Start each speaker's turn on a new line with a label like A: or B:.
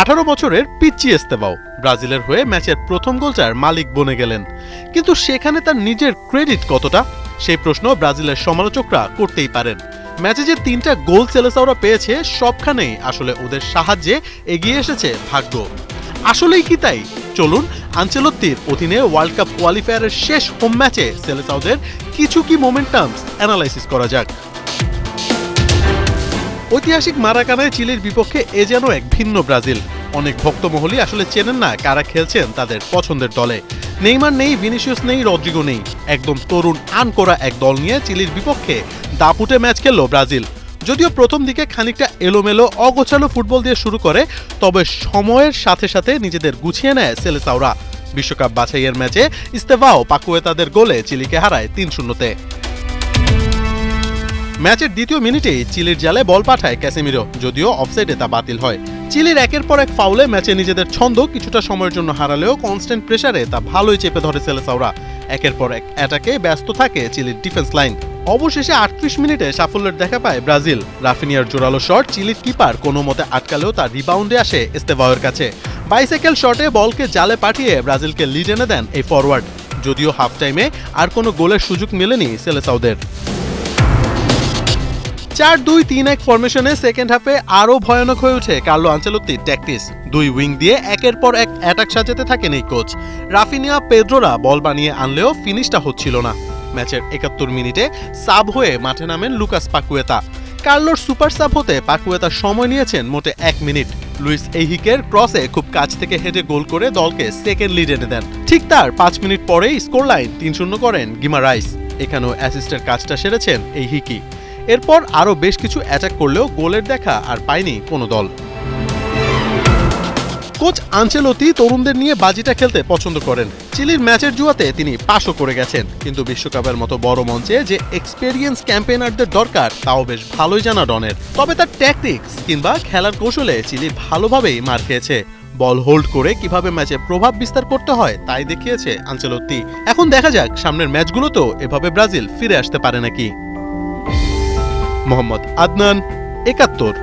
A: আঠারো বছরের পিচ্চি এস্তেবাও, ব্রাজিলের হয়ে ম্যাচের প্রথম গোলটার মালিক বনে গেলেন। কিন্তু সেখানে তার নিজের ক্রেডিট কতটা? সেই প্রশ্ন ব্রাজিলের সমালোচকরা করতেই পারেন। ম্যাচে যে তিনটা গোল সেলেসাওরা পেয়েছে, সবখানেই আসলে ওদের সাহায্যে এগিয়ে এসেছে ভাগ্য। আসলেই কি তাই? চলুন আঞ্চলত্তির অধীনে ওয়ার্ল্ড কাপ কোয়ালিফায়ারের শেষ হোম ম্যাচে সেলেসাওদের কিছু কি মোমেন্টামস অ্যানালাইসিস করা যাক। ঐতিহাসিক মারাকানায় চিলির বিপক্ষে এ যেন এক ভিন্ন ব্রাজিল। অনেক ভক্তমহলই আসলে চেনেন না কারা খেলছেন তাদের পছন্দের দলে। নেইমার নেই ভিনিসিয়াস নেই, রদ্রিগো নেই। একদম তরুণ আন করা এক দল নিয়ে চিলির বিপক্ষে দাপুটে ম্যাচ খেলল ব্রাজিল। যদিও প্রথম দিকে খানিকটা এলোমেলো, অগোছালো ফুটবল দিয়ে শুরু করে, তবে সময়ের সাথে সাথে নিজেদের গুছিয়ে নেয় সেলেসাওরা। বিশ্বকাপ বাছাইয়ের ম্যাচে ইস্তেভাও পাকুয়েতাদের গোলে চিলিকে হারায় তিন শূন্যতে। ম্যাচের দ্বিতীয় মিনিটেই চিলির জালে বল পাঠায় ক্যাসেমিরো, যদিও অফসাইডে তা বাতিল হয়। চিলির একের পর এক ফাউলে ম্যাচে নিজেদের ছন্দ কিছুটা সময়ের জন্য হারালেও কনস্ট্যান্ট প্রেসারে তা ভালোই চেপে ধরে সেলেসাওরা। একের পর এক অ্যাটাকে ব্যস্ত থাকে চিলির ডিফেন্স লাইন অবশেষে আটত্রিশ মিনিটে সাফল্যের দেখা পায় ব্রাজিল। রাফিনিয়ার জোরালো শট চিলির কিপার কোনো মতে আটকালেও তার রিবাউন্ডে আসে এস্তেভাওয়ের কাছে। বাইসাইকেল শটে বলকে জালে পাঠিয়ে ব্রাজিলকে লিড এনে দেন এই ফরওয়ার্ড যদিও হাফ টাইমে আর কোনো গোলের সুযোগ মেলেনি সেলেসাওদের। চার দুই তিন এক ফরমেশনে সেকেন্ড হাফে আরও ভয়ানক হয়ে ওঠে কার্লো আঞ্চলত্তির ট্যাকটিস। দুই উইং দিয়ে একের পর এক অ্যাটাক সাজাতে থাকেন এই কোচ রাফিনিয়া পেদ্রোরা বল বানিয়ে আনলেও ফিনিশটা হচ্ছিল না। ম্যাচের একাত্তর মিনিটে সাব হয়ে মাঠে নামেন লুকাস পাকুয়েতা। কার্লোর সুপার সাব হতে পাকুয়েতা সময় নিয়েছেন মোটে এক মিনিট। লুইস এইহিকের ক্রসে খুব কাছ থেকে হেঁটে গোল করে দলকে সেকেন্ড লিড এনে দেন। ঠিক তার পাঁচ মিনিট পরেই স্কোর লাইন তিন শূন্য করেন গিমা রাইস। এখানেও অ্যাসিস্টের কাজটা সেরেছেন এই হিকি এরপর আরও বেশ কিছু অ্যাটাক করলেও গোলের দেখা আর পায়নি কোনো দল। কোচ আঞ্চেলতি তরুণদের নিয়ে বাজিটা খেলতে পছন্দ করেন। চিলির ম্যাচের জুয়াতে তিনি পাশও করে গেছেন। কিন্তু বিশ্বকাপের মতো বড় মঞ্চে যে এক্সপেরিয়েন্স ক্যাম্পেনারদের দরকার, তাও বেশ ভালোই জানা ডনের। তবে তার ট্যাকটিক্স কিংবা খেলার কৌশলে চিলি ভালোভাবেই মার খেয়েছে। বল হোল্ড করে কীভাবে ম্যাচে প্রভাব বিস্তার করতে হয়, তাই দেখিয়েছে আঞ্চেলত্তি এখন দেখা যাক, সামনের ম্যাচগুলোতেও এভাবে ব্রাজিল ফিরে আসতে পারে নাকি। মোহাম্মদ আদনান একাত্তর।